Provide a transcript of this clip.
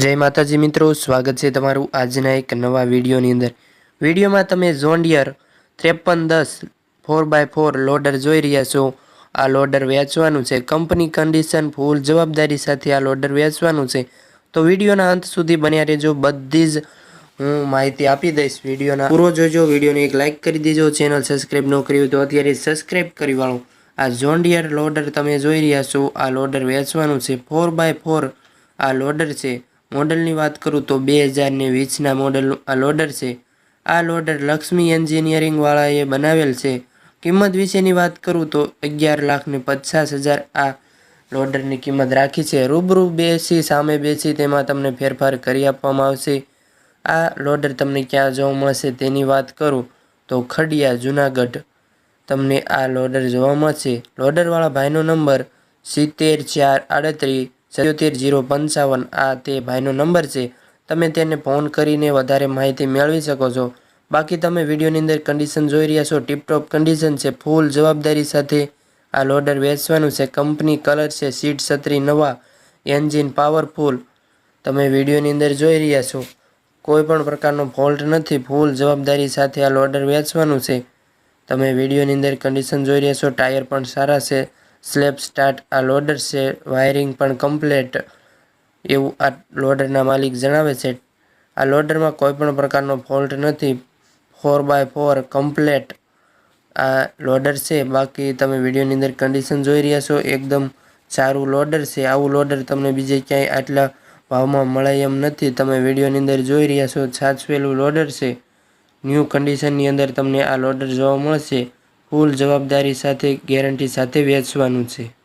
જય માતાજી મિત્રો, સ્વાગત છે તમારું આજના એક નવા વિડીયોની અંદર. વિડીયોમાં તમે ઝોન્ડિયર ત્રેપન દસ ફોર બાય ફોર લોડર જોઈ રહ્યા છો. આ લોડર વેચવાનું છે. કંપની કન્ડિશન ફૂલ જવાબદારી સાથે આ લોડર વેચવાનું છે. તો વિડીયોના અંત સુધી બન્યા રહેજો. બધી જ હું માહિતી આપી દઈશ વિડીયોના. પૂરો જોજો. વિડીયોને એક લાઇક કરી દેજો. ચેનલ સબસ્ક્રાઈબ ન કરી તો અત્યારે સબસ્ક્રાઈબ કરી વાળો. આ ઝોન્ડિયર લોડર તમે જોઈ રહ્યા છો. આ લોડર વેચવાનું છે. ફોર બાય ફોર આ લોડર છે. મોડલની વાત કરું તો બે હજારને વીસના મોડલનું આ લોડર છે. આ લોડર લક્ષ્મી એન્જિનિયરિંગવાળાએ બનાવેલ છે. કિંમત વિશેની વાત કરું તો અગિયાર લાખને પચાસ હજાર આ લોડરની કિંમત રાખી છે. રૂબરૂ બેસી, સામે બેસી તેમાં તમને ફેરફાર કરી આપવામાં આવશે. આ લોડર તમને ક્યાં જોવા મળશે તેની વાત કરું તો ખડિયા, જુનાગઢ તમને આ લોડર જોવા મળશે. લોડરવાળા ભાઈનો નંબર સિત્તેર ચાર આડત્રીસ સત્યોતેર જીરો પંચાવન આ તે ભાઈનો નંબર છે. તમે તેને ફોન કરીને વધારે માહિતી મેળવી શકો છો. બાકી તમે વિડીયોની અંદર કન્ડિશન જોઈ રહ્યા છો. ટીપટોપ કન્ડિશન છે. ફૂલ જવાબદારી સાથે આ લોડર વેચવાનું છે. કંપની કલર છે. સીટ છત્રી નવા એન્જિન પાવરફુલ તમે વિડીયોની અંદર જોઈ રહ્યા છો. કોઈ પણ પ્રકારનો ફોલ્ટ નથી. ફૂલ જવાબદારી સાથે આ લોડર વેચવાનું છે. તમે વિડીયોની અંદર કન્ડિશન જોઈ રહ્યા છો. ટાયર પણ સારા છે. સ્લેબ સ્ટાર્ટ, આ લોડર છે. વાયરિંગ પણ કમ્પ્લેટ. એવું આ લોડરના માલિક જણાવે છે. આ લોડરમાં કોઈપણ પ્રકારનો ફોલ્ટ નથી. Four by four complete. આ લોડર છે. બાકી તમે વિડીયોની અંદર કન્ડિશન જોઈ રહ્યા છો. એકદમ સારું લોડર છે. આવું લોડર તમને બીજે ક્યાંય આટલા ભાવમાં મળે એમ નથી. તમે વિડીયોની અંદર જોઈ રહ્યા છો. છાછવેલું લોડર છે. ન્યૂ કન્ડિશનની અંદર તમને આ લોડર જોવા મળશે. ફૂલ જવાબદારી સાથે ગેરંટી સાથે વેચવાનું છે.